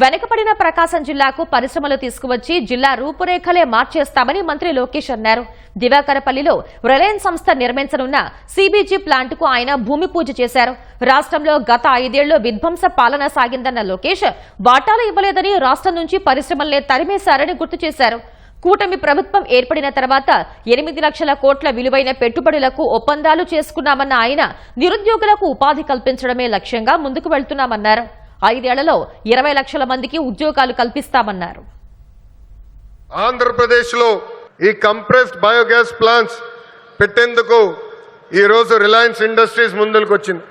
వెనుకబడిన ప్రకాశం జిల్లాకు పరిశ్రమలు తీసుకువచ్చి జిల్లా రూపురేఖలే మార్చేస్తామని మంత్రి లోకేష్ అన్నారు. దివాకరపల్లిలో రిలయన్స్ సంస్థ నిర్మించనున్న సీబీజీ ప్లాంట్కు ఆయన భూమి పూజ చేశారు. రాష్ట్రంలో గత ఐదేళ్ళు విధ్వంస పాలన సాగిందన్న లోకేష్ వాటాలు ఇవ్వలేదని రాష్ట్రం నుంచి పరిశ్రమల్నే తరిమేశారని గుర్తు చేశారు. కూటమి ప్రభుత్వం ఏర్పడిన తర్వాత ఎనిమిది లక్షల కోట్ల విలువైన పెట్టుబడులకు ఒప్పందాలు చేసుకున్నామన్న ఆయన నిరుద్యోగులకు ఉపాధి కల్పించడమే లక్ష్యంగా ముందుకు వెళ్తున్నామన్నారు. ఐదేళ్ళలో ఇరవై లక్షల మందికి ఉద్యోగాలు కల్పిస్తామన్నారు. ఆంధ్రప్రదేశ్లో ఈ కంప్రెస్డ్ బయోగ్యాస్ ప్లాంట్స్ పెట్టేందుకు ఈరోజు రిలయన్స్ ఇండస్ట్రీస్ ముందుకు వచ్చింది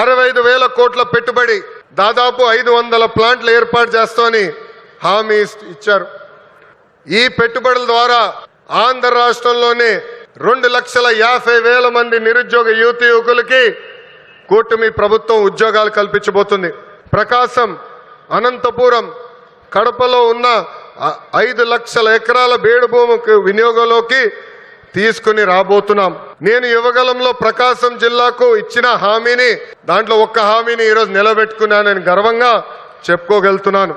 అరవై ఐదు వేల కోట్ల పెట్టుబడి దాదాపు ఐదు వందల ప్లాంట్లు ఏర్పాటు చేస్తామని హామీ ఇచ్చారు. ఈ పెట్టుబడుల ద్వారా ఆంధ్ర రాష్ట్రంలోనే రెండు లక్షల యాభై వేల మంది నిరుద్యోగ యువతి యువకులకి కూటమి ప్రభుత్వం ఉద్యోగాలు కల్పించబోతుంది. ప్రకాశం అనంతపురం కడపలో ఉన్న ఐదు లక్షల ఎకరాల బేడు భూమికి వినియోగంలోకి తీసుకుని రాబోతున్నాం. నేను యువగలంలో ప్రకాశం జిల్లాకు ఇచ్చిన హామీని దాంట్లో ఒక్క హామీని ఈరోజు నిలబెట్టుకున్నానని గర్వంగా చెప్పుకోగలుగుతున్నాను.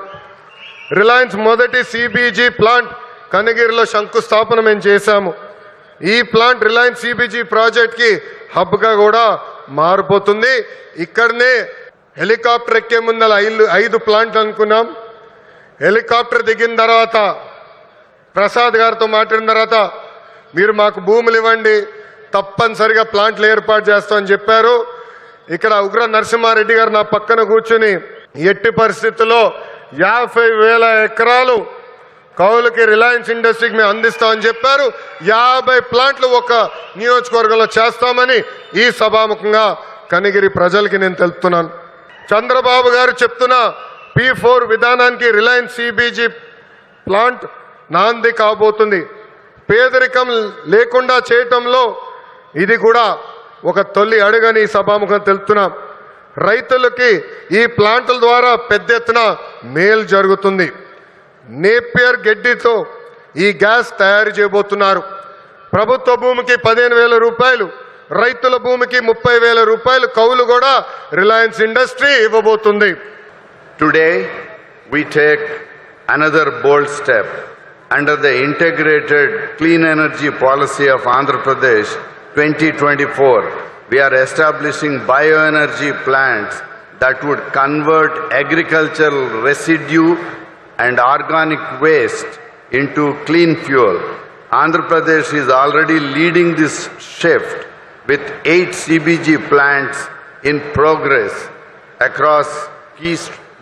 రిలయన్స్ మొదటి సిబిజీ ప్లాంట్ కనగిరిలో శంకుస్థాపన మేము చేశాము. ఈ ప్లాంట్ రిలయన్స్ సిబిజీ ప్రాజెక్ట్కి హబ్గా కూడా మారిపోతుంది. ఇక్కడనే హెలికాప్టర్ ఎక్కే ముందల ఐదు ఐదు ప్లాంట్లు అనుకున్నాం. హెలికాప్టర్ దిగిన తర్వాత ప్రసాద్ గారితో మాట్లాడిన తర్వాత మీరు మాకు భూములు ఇవ్వండి తప్పనిసరిగా ప్లాంట్లు ఏర్పాటు చేస్తామని చెప్పారు. ఇక్కడ ఉగ్ర నరసింహారెడ్డి గారు నా పక్కన కూర్చుని ఎట్టి పరిస్థితుల్లో యాభై వేల ఎకరాలు కౌలుకి రిలయన్స్ ఇండస్ట్రీకి మేము అందిస్తామని చెప్పారు. యాభై ప్లాంట్లు ఒక నియోజకవర్గంలో చేస్తామని ఈ సభాముఖంగా కనిగిరి ప్రజలకి నేను తెలుపుతున్నాను. చంద్రబాబు గారు చెప్తున్న పి ఫోర్ విధానానికి రిలయన్స్ సిబిజీ ప్లాంట్ నాంది కాబోతుంది. పేదరికం లేకుండా చేయటంలో ఇది కూడా ఒక తొలి అడుగని సభాముఖం తెలుపుతున్నాం. రైతులకి ఈ ప్లాంట్ల ద్వారా పెద్ద ఎత్తున మేలు జరుగుతుంది. నేపియర్ గడ్డితో ఈ గ్యాస్ తయారు చేయబోతున్నారు. ప్రభుత్వ భూమికి పదిహేను వేల రూపాయలు రైతుల భూమికి ముప్పై వేల రూపాయలు కౌలు కూడా Reliance industry ఇవ్వబోతుంది. Today we take another bold step under the integrated clean energy policy of Andhra Pradesh twenty twenty four we are establishing bio energy plants that would convert agriculture residue and organic waste into clean fuel Andhra Pradesh is already leading this shift with eight CBG plants in progress across key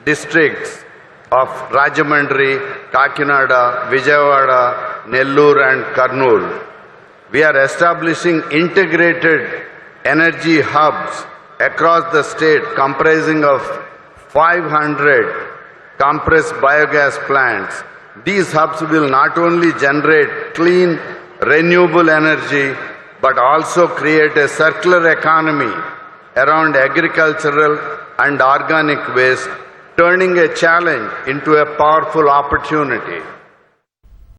districts of Rajamandri, Kakinada, Vijayawada, Nellore and Kurnool. We are establishing integrated energy hubs across the state comprising of 500 compressed biogas plants. These hubs will not only generate clean, renewable energy, but also create a circular economy around agricultural and organic waste, turning a challenge into a powerful opportunity.